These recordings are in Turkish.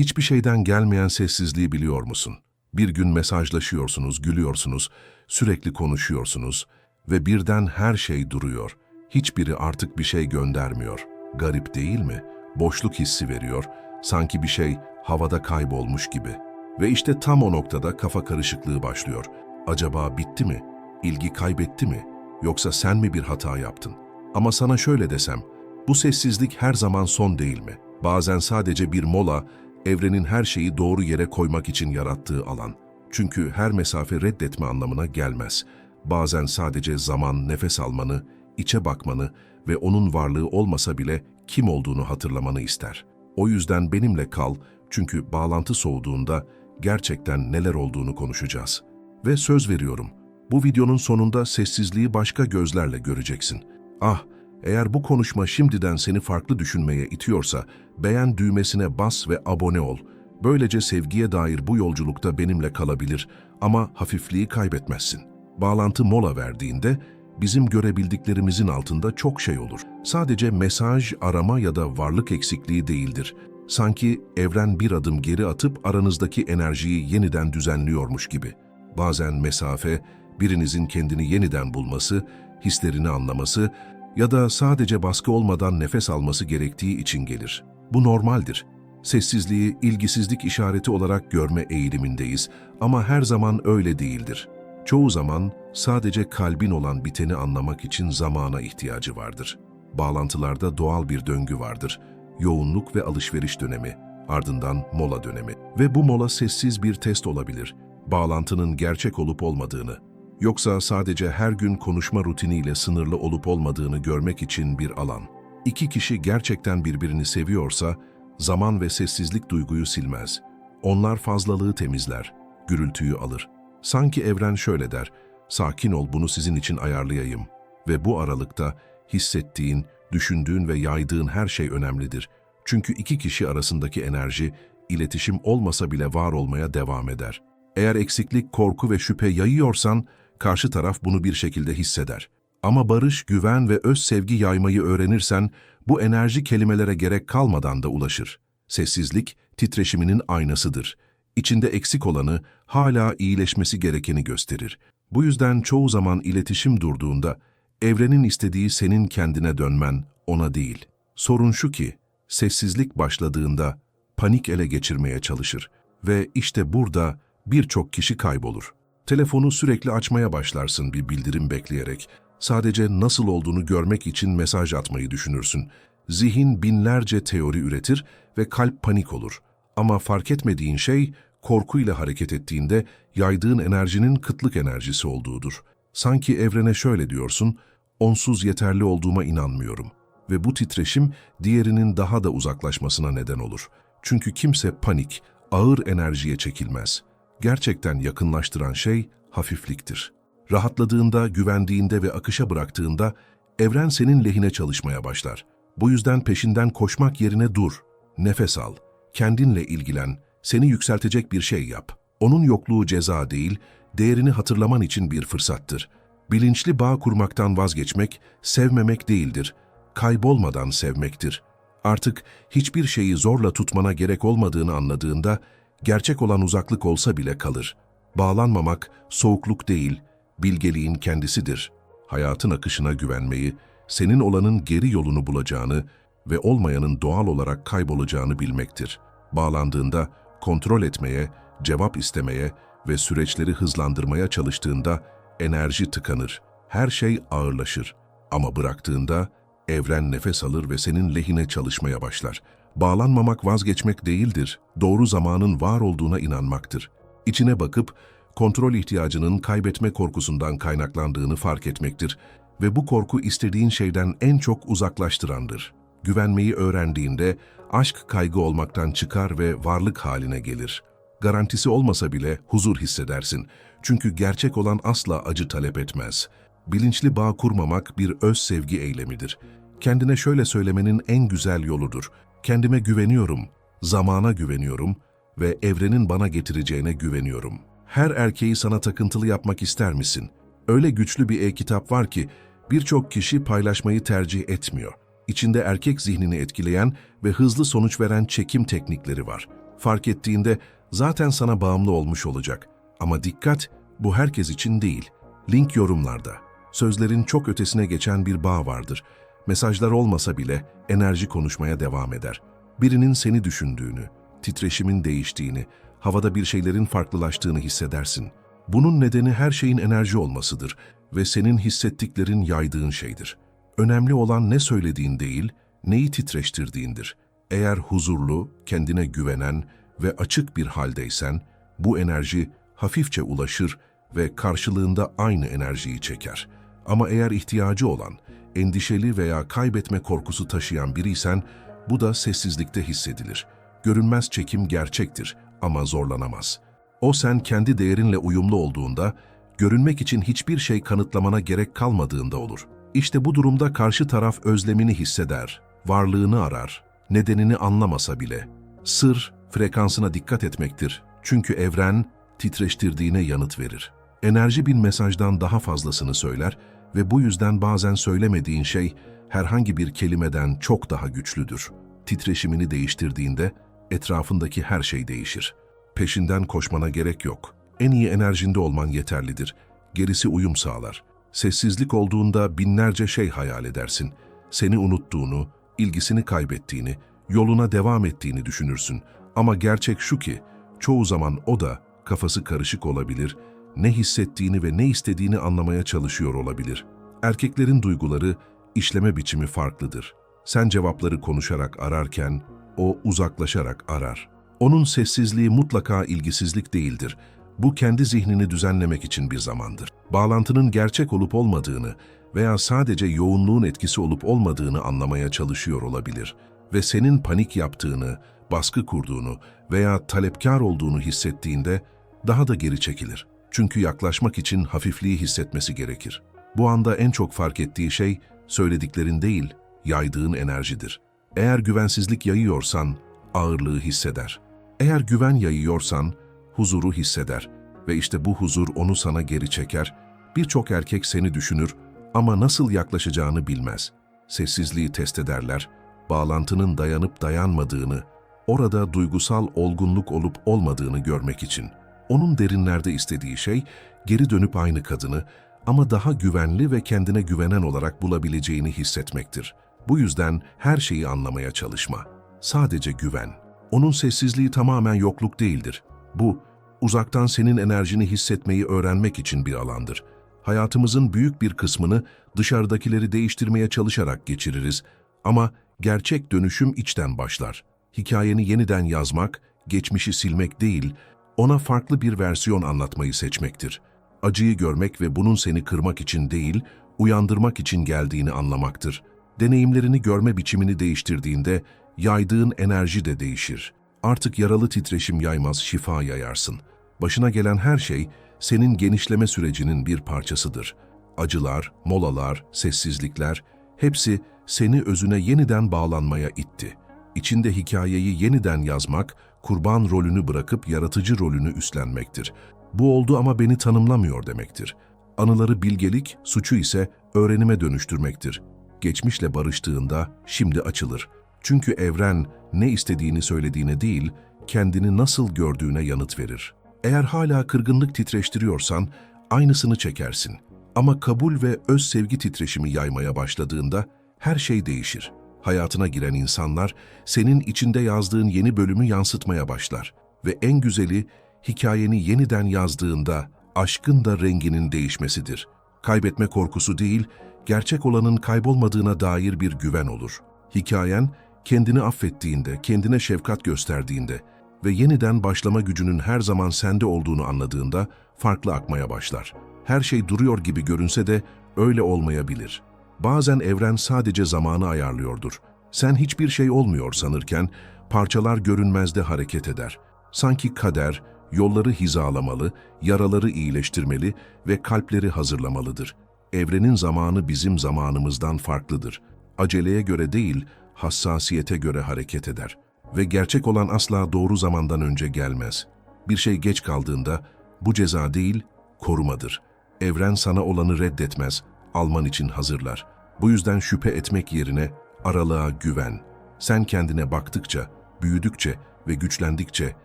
Hiçbir şeyden gelmeyen sessizliği biliyor musun? Bir gün mesajlaşıyorsunuz, gülüyorsunuz, sürekli konuşuyorsunuz ve birden her şey duruyor. Hiçbiri artık bir şey göndermiyor. Garip değil mi? Boşluk hissi veriyor. Sanki bir şey havada kaybolmuş gibi. Ve işte tam o noktada kafa karışıklığı başlıyor. Acaba bitti mi? İlgi kaybetti mi? Yoksa sen mi bir hata yaptın? Ama sana şöyle desem, bu sessizlik her zaman son değil mi? Bazen sadece bir mola, evrenin her şeyi doğru yere koymak için yarattığı alan. Çünkü her mesafe reddetme anlamına gelmez. Bazen sadece zaman, nefes almanı, içe bakmanı ve onun varlığı olmasa bile kim olduğunu hatırlamanı ister. O yüzden benimle kal çünkü bağlantı soğuduğunda gerçekten neler olduğunu konuşacağız. Ve söz veriyorum, bu videonun sonunda sessizliği başka gözlerle göreceksin. Ah, eğer bu konuşma şimdiden seni farklı düşünmeye itiyorsa, beğen düğmesine bas ve abone ol. Böylece sevgiye dair bu yolculukta benimle kalabilir ama hafifliği kaybetmezsin. Bağlantı mola verdiğinde, bizim görebildiklerimizin altında çok şey olur. Sadece mesaj, arama ya da varlık eksikliği değildir. Sanki evren bir adım geri atıp aranızdaki enerjiyi yeniden düzenliyormuş gibi. Bazen mesafe, birinizin kendini yeniden bulması, hislerini anlaması ya da sadece baskı olmadan nefes alması gerektiği için gelir. Bu normaldir. Sessizliği ilgisizlik işareti olarak görme eğilimindeyiz ama her zaman öyle değildir. Çoğu zaman sadece kalbin olan biteni anlamak için zamana ihtiyacı vardır. Bağlantılarda doğal bir döngü vardır. Yoğunluk ve alışveriş dönemi, ardından mola dönemi. Ve bu mola sessiz bir test olabilir. Bağlantının gerçek olup olmadığını, yoksa sadece her gün konuşma rutiniyle sınırlı olup olmadığını görmek için bir alan. İki kişi gerçekten birbirini seviyorsa, zaman ve sessizlik duyguyu silmez. Onlar fazlalığı temizler, gürültüyü alır. Sanki evren şöyle der, sakin ol bunu sizin için ayarlayayım. Ve bu aralıkta hissettiğin, düşündüğün ve yaydığın her şey önemlidir. Çünkü iki kişi arasındaki enerji, iletişim olmasa bile var olmaya devam eder. Eğer eksiklik, korku ve şüphe yayıyorsan, karşı taraf bunu bir şekilde hisseder. Ama barış, güven ve öz sevgi yaymayı öğrenirsen, bu enerji kelimelere gerek kalmadan da ulaşır. Sessizlik, titreşiminin aynasıdır. İçinde eksik olanı, hala iyileşmesi gerekeni gösterir. Bu yüzden çoğu zaman iletişim durduğunda, evrenin istediği senin kendine dönmen, ona değil. Sorun şu ki, sessizlik başladığında panik ele geçirmeye çalışır ve işte burada birçok kişi kaybolur. Telefonu sürekli açmaya başlarsın bir bildirim bekleyerek. Sadece nasıl olduğunu görmek için mesaj atmayı düşünürsün. Zihin binlerce teori üretir ve kalp panik olur. Ama fark etmediğin şey, korkuyla hareket ettiğinde yaydığın enerjinin kıtlık enerjisi olduğudur. Sanki evrene şöyle diyorsun, onsuz yeterli olduğuma inanmıyorum. Ve bu titreşim diğerinin daha da uzaklaşmasına neden olur. Çünkü kimse panik, ağır enerjiye çekilmez. Gerçekten yakınlaştıran şey hafifliktir. Rahatladığında, güvendiğinde ve akışa bıraktığında evren senin lehine çalışmaya başlar. Bu yüzden peşinden koşmak yerine dur, nefes al, kendinle ilgilen, seni yükseltecek bir şey yap. Onun yokluğu ceza değil, değerini hatırlaman için bir fırsattır. Bilinçli bağ kurmaktan vazgeçmek, sevmemek değildir. Kaybolmadan sevmektir. Artık hiçbir şeyi zorla tutmana gerek olmadığını anladığında, gerçek olan uzaklık olsa bile kalır. Bağlanmamak, soğukluk değil, bilgeliğin kendisidir. Hayatın akışına güvenmeyi, senin olanın geri yolunu bulacağını ve olmayanın doğal olarak kaybolacağını bilmektir. Bağlandığında, kontrol etmeye, cevap istemeye ve süreçleri hızlandırmaya çalıştığında enerji tıkanır, her şey ağırlaşır. Ama bıraktığında evren nefes alır ve senin lehine çalışmaya başlar. Bağlanmamak vazgeçmek değildir, doğru zamanın var olduğuna inanmaktır. İçine bakıp kontrol ihtiyacının kaybetme korkusundan kaynaklandığını fark etmektir ve bu korku istediğin şeyden en çok uzaklaştırandır. Güvenmeyi öğrendiğinde aşk kaygı olmaktan çıkar ve varlık haline gelir. Garantisi olmasa bile huzur hissedersin. Çünkü gerçek olan asla acı talep etmez. Bilinçli bağ kurmamak bir öz sevgi eylemidir. Kendine şöyle söylemenin en güzel yoludur. Kendime güveniyorum, zamana güveniyorum ve evrenin bana getireceğine güveniyorum. Her erkeği sana takıntılı yapmak ister misin? Öyle güçlü bir e-kitap var ki birçok kişi paylaşmayı tercih etmiyor. İçinde erkek zihnini etkileyen ve hızlı sonuç veren çekim teknikleri var. Fark ettiğinde zaten sana bağımlı olmuş olacak. Ama dikkat, bu herkes için değil. Link yorumlarda. Sözlerin çok ötesine geçen bir bağ vardır. Mesajlar olmasa bile enerji konuşmaya devam eder. Birinin seni düşündüğünü, titreşimin değiştiğini, havada bir şeylerin farklılaştığını hissedersin. Bunun nedeni her şeyin enerji olmasıdır ve senin hissettiklerin yaydığın şeydir. Önemli olan ne söylediğin değil, neyi titreştirdiğindir. Eğer huzurlu, kendine güvenen ve açık bir haldeysen, bu enerji hafifçe ulaşır ve karşılığında aynı enerjiyi çeker. Ama eğer ihtiyacı olan, endişeli veya kaybetme korkusu taşıyan biriysen, bu da sessizlikte hissedilir. Görünmez çekim gerçektir ama zorlanamaz. O sen kendi değerinle uyumlu olduğunda, görünmek için hiçbir şey kanıtlamana gerek kalmadığında olur. İşte bu durumda karşı taraf özlemini hisseder, varlığını arar, nedenini anlamasa bile. Sır, frekansına dikkat etmektir. Çünkü evren, titreştirdiğine yanıt verir. Enerji bir mesajdan daha fazlasını söyler ve bu yüzden bazen söylemediğin şey herhangi bir kelimeden çok daha güçlüdür. Titreşimini değiştirdiğinde etrafındaki her şey değişir. Peşinden koşmana gerek yok. En iyi enerjinde olman yeterlidir. Gerisi uyum sağlar. Sessizlik olduğunda binlerce şey hayal edersin. Seni unuttuğunu, ilgisini kaybettiğini, yoluna devam ettiğini düşünürsün. Ama gerçek şu ki, çoğu zaman o da kafası karışık olabilir, ne hissettiğini ve ne istediğini anlamaya çalışıyor olabilir. Erkeklerin duyguları, işleme biçimi farklıdır. Sen cevapları konuşarak ararken, o uzaklaşarak arar. Onun sessizliği mutlaka ilgisizlik değildir. Bu kendi zihnini düzenlemek için bir zamandır. Bağlantının gerçek olup olmadığını veya sadece yoğunluğun etkisi olup olmadığını anlamaya çalışıyor olabilir. Ve senin panik yaptığını, baskı kurduğunu veya talepkar olduğunu hissettiğinde daha da geri çekilir. Çünkü yaklaşmak için hafifliği hissetmesi gerekir. Bu anda en çok fark ettiği şey söylediklerin değil, yaydığın enerjidir. Eğer güvensizlik yayıyorsan ağırlığı hisseder. Eğer güven yayıyorsan huzuru hisseder ve işte bu huzur onu sana geri çeker. Birçok erkek seni düşünür ama nasıl yaklaşacağını bilmez. Sessizliği test ederler, bağlantının dayanıp dayanmadığını, orada duygusal olgunluk olup olmadığını görmek için. Onun derinlerde istediği şey geri dönüp aynı kadını ama daha güvenli ve kendine güvenen olarak bulabileceğini hissetmektir. Bu yüzden her şeyi anlamaya çalışma. Sadece güven. Onun sessizliği tamamen yokluk değildir. Bu, uzaktan senin enerjini hissetmeyi öğrenmek için bir alandır. Hayatımızın büyük bir kısmını dışarıdakileri değiştirmeye çalışarak geçiririz ama gerçek dönüşüm içten başlar. Hikayeni yeniden yazmak, geçmişi silmek değil, ona farklı bir versiyon anlatmayı seçmektir. Acıyı görmek ve bunun seni kırmak için değil, uyandırmak için geldiğini anlamaktır. Deneyimlerini görme biçimini değiştirdiğinde yaydığın enerji de değişir. Artık yaralı titreşim yaymaz, şifa yayarsın. Başına gelen her şey senin genişleme sürecinin bir parçasıdır. Acılar, molalar, sessizlikler hepsi seni özüne yeniden bağlanmaya itti. İçinde hikayeyi yeniden yazmak, kurban rolünü bırakıp yaratıcı rolünü üstlenmektir. Bu oldu ama beni tanımlamıyor demektir. Anıları bilgelik, suçu ise öğrenime dönüştürmektir. Geçmişle barıştığında şimdi açılır. Çünkü evren ne istediğini söylediğine değil, kendini nasıl gördüğüne yanıt verir. Eğer hala kırgınlık titreştiriyorsan, aynısını çekersin. Ama kabul ve öz sevgi titreşimi yaymaya başladığında her şey değişir. Hayatına giren insanlar senin içinde yazdığın yeni bölümü yansıtmaya başlar. Ve en güzeli hikayeni yeniden yazdığında aşkın da renginin değişmesidir. Kaybetme korkusu değil, gerçek olanın kaybolmadığına dair bir güven olur. Hikayen kendini affettiğinde, kendine şefkat gösterdiğinde ve yeniden başlama gücünün her zaman sende olduğunu anladığında farklı akmaya başlar. Her şey duruyor gibi görünse de öyle olmayabilir. Bazen evren sadece zamanı ayarlıyordur. Sen hiçbir şey olmuyor sanırken parçalar görünmezde hareket eder. Sanki kader yolları hizalamalı, yaraları iyileştirmeli ve kalpleri hazırlamalıdır. Evrenin zamanı bizim zamanımızdan farklıdır. Aceleye göre değil, hassasiyete göre hareket eder. Ve gerçek olan asla doğru zamandan önce gelmez. Bir şey geç kaldığında bu ceza değil, korumadır. Evren sana olanı reddetmez, alman için hazırlar. Bu yüzden şüphe etmek yerine aralığa güven. Sen kendine baktıkça, büyüdükçe ve güçlendikçe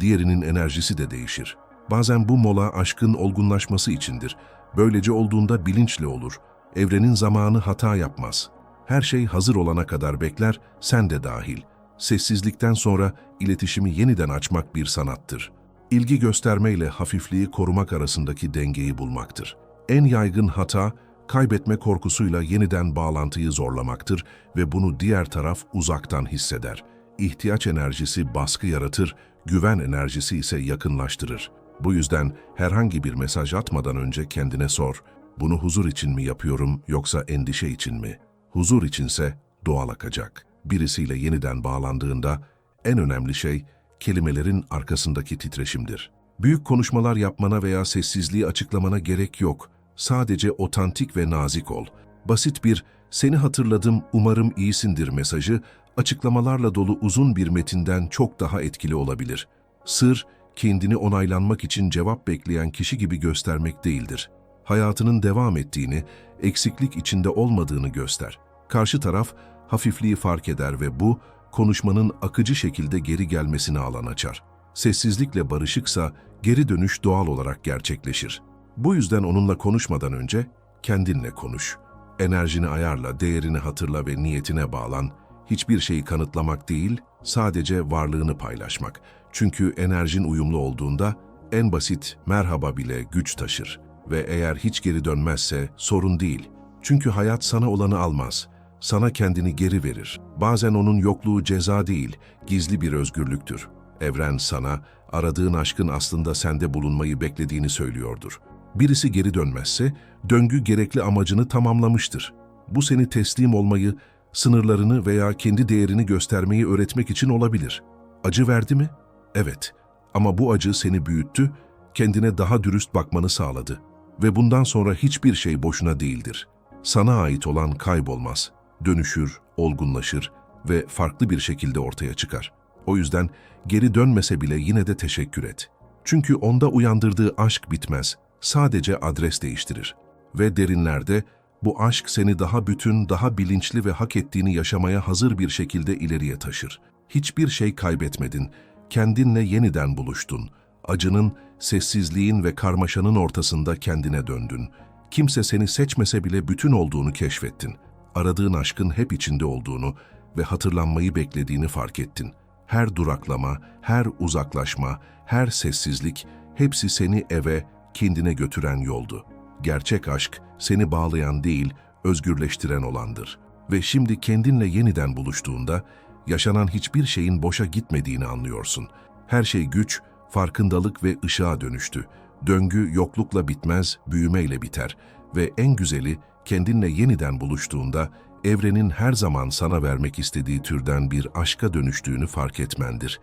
diğerinin enerjisi de değişir. Bazen bu mola aşkın olgunlaşması içindir. Böylece olduğunda bilinçli olur. Evrenin zamanı hata yapmaz. Her şey hazır olana kadar bekler, sen de dahil. Sessizlikten sonra iletişimi yeniden açmak bir sanattır. İlgi göstermeyle hafifliği korumak arasındaki dengeyi bulmaktır. En yaygın hata, kaybetme korkusuyla yeniden bağlantıyı zorlamaktır ve bunu diğer taraf uzaktan hisseder. İhtiyaç enerjisi baskı yaratır, güven enerjisi ise yakınlaştırır. Bu yüzden herhangi bir mesaj atmadan önce kendine sor. Bunu huzur için mi yapıyorum yoksa endişe için mi? Huzur içinse doğal akacak. Birisiyle yeniden bağlandığında en önemli şey kelimelerin arkasındaki titreşimdir. Büyük konuşmalar yapmana veya sessizliği açıklamana gerek yok. Sadece otantik ve nazik ol. Basit bir "Seni hatırladım, umarım iyisindir" mesajı açıklamalarla dolu uzun bir metinden çok daha etkili olabilir. Sır, kendini onaylanmak için cevap bekleyen kişi gibi göstermek değildir. Hayatının devam ettiğini, eksiklik içinde olmadığını göster. Karşı taraf hafifliği fark eder ve bu, konuşmanın akıcı şekilde geri gelmesine alan açar. Sessizlikle barışıksa geri dönüş doğal olarak gerçekleşir. Bu yüzden onunla konuşmadan önce kendinle konuş. Enerjini ayarla, değerini hatırla ve niyetine bağlan. Hiçbir şeyi kanıtlamak değil, sadece varlığını paylaşmak. Çünkü enerjin uyumlu olduğunda en basit merhaba bile güç taşır. Ve eğer hiç geri dönmezse sorun değil. Çünkü hayat sana olanı almaz. Sana kendini geri verir. Bazen onun yokluğu ceza değil, gizli bir özgürlüktür. Evren sana, aradığın aşkın aslında sende bulunmayı beklediğini söylüyordur. Birisi geri dönmezse, döngü gerekli amacını tamamlamıştır. Bu seni teslim olmayı, sınırlarını veya kendi değerini göstermeyi öğretmek için olabilir. Acı verdi mi? Evet. Ama bu acı seni büyüttü, kendine daha dürüst bakmanı sağladı. Ve bundan sonra hiçbir şey boşuna değildir. Sana ait olan kaybolmaz, dönüşür, olgunlaşır ve farklı bir şekilde ortaya çıkar. O yüzden geri dönmese bile yine de teşekkür et. Çünkü onda uyandırdığı aşk bitmez, sadece adres değiştirir. Ve derinlerde bu aşk seni daha bütün, daha bilinçli ve hak ettiğini yaşamaya hazır bir şekilde ileriye taşır. Hiçbir şey kaybetmedin, kendinle yeniden buluştun. Acının, sessizliğin ve karmaşanın ortasında kendine döndün. Kimse seni seçmese bile bütün olduğunu keşfettin. Aradığın aşkın hep içinde olduğunu ve hatırlanmayı beklediğini fark ettin. Her duraklama, her uzaklaşma, her sessizlik hepsi seni eve, kendine götüren yoldu. Gerçek aşk seni bağlayan değil, özgürleştiren olandır. Ve şimdi kendinle yeniden buluştuğunda yaşanan hiçbir şeyin boşa gitmediğini anlıyorsun. Her şey güç, farkındalık ve ışığa dönüştü. Döngü yoklukla bitmez, büyümeyle biter ve en güzeli kendinle yeniden buluştuğunda evrenin her zaman sana vermek istediği türden bir aşka dönüştüğünü fark etmendir.